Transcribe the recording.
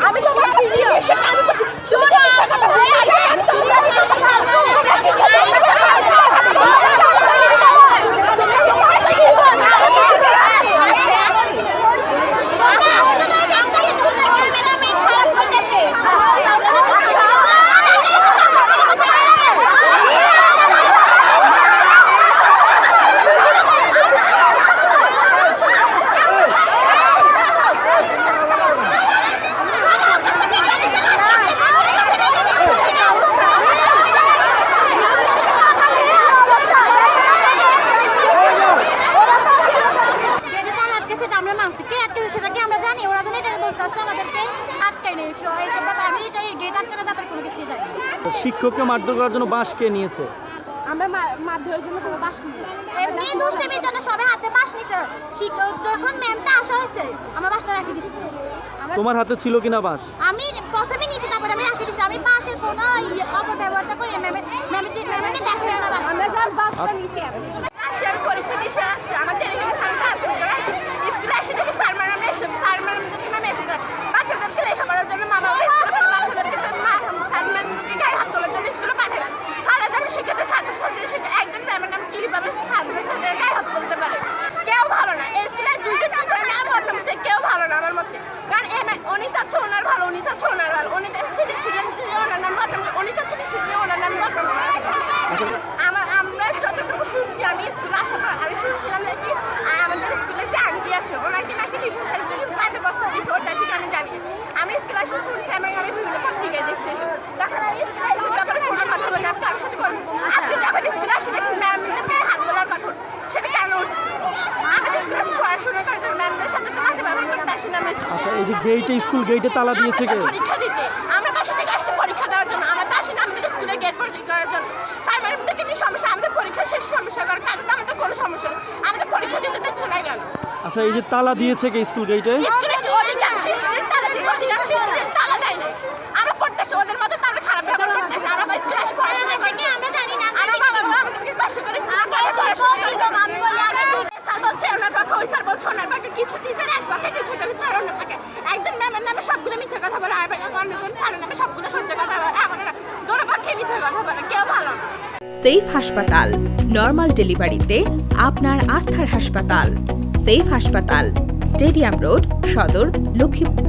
আমি তোমার সিরিয়াস আমি শিক্ষককে মারধর করার জন্য বাঁশ কে নিয়েছে? আমরা তোমার হাতে ছিল কিনা বাস আমি প্রথমে নিয়েছি তারপরে আমি রাখি দিচ্ছি আমি বাসের কোনো অপব্যবহারটা করি না। ম্যামের ম্যামের ম্যামের না বাস আমরা জাস্ট বাসটা আমার আমরা যতটুকু শুনছি আমি স্কুলে আসার পর আমি শুনছিলাম নাকি আমাদের স্কুলে যে আন্টি আছে ওনাকে নাকি টিউশন কাজে বসতে দিয়েছে ওটা ঠিক আমি জানি আমি স্কুলে এসে শুনছি আমি আমি বিভিন্ন পত্রিকায় দেখছি। তখন আমি স্কুলে এসে ব্যাপারে কোনো কথা বলি আমি কারোর সাথে করব আজকে যখন স্কুলে আসি দেখি ম্যামদের গায়ে হাত তোলার কথা উঠছে। সেটা কেন উঠছে? আমাদের স্কুলে এসে পড়াশোনা করে তো ম্যামদের সাথে তো মাঝে ব্যবহার করতে আসি না আচ্ছা এই যে গেটে স্কুল গেটে তালা দিয়েছে পরীক্ষা দিতে। আমরা বাসা থেকে আসছি পরীক্ষা দেওয়ার জন্য। আমরা তো আসি না আমাদের স্কুলে গেট ভর্তি করার জন্য। সমস্যা আমাদের পরীক্ষা শেষ সমস্যা কারণ তো আমাদের কোনো সমস্যা নেই। আমাদের পরীক্ষা দিতে দিচ্ছে না কেন আচ্ছা এই যে তালা দিয়েছে কে স্কুল গেটে অধিকাংশ তালা দিচ্ছে অধিকাংশ স্টুডেন্ট তালা দেয় না আমরা পড়তেছি ওদের মতো তো আমরা খারাপ ব্যবহার করতেছি না। আমরা স্কুলে আসি পড়াশোনা করি থেকে আমরা জানি না আমরা বাবা মা আমাদেরকে কষ্ট করে স্যার বলছে ওনার পক্ষে ওই স্যার বলছে ওনার পক্ষে কিছু টিচার এক পক্ষে কিছু টিচার অন্য পক্ষে। একজন ম্যামের নামে সবগুলো মিথ্যে কথা বলে আর অন্যজন স্যারের নামে সবগুলো সত্য কথা বলে এমন না দোনো পক্ষে মিথ্যে কথা বলে কেউ ভালো না সেফ হাসপাতাল। নর্মাল ডেলিভারিতে আপনার আস্থার হাসপাতাল। সেফ হাসপাতাল স্টেডিয়াম রোড সদর লক্ষ্মীপুর।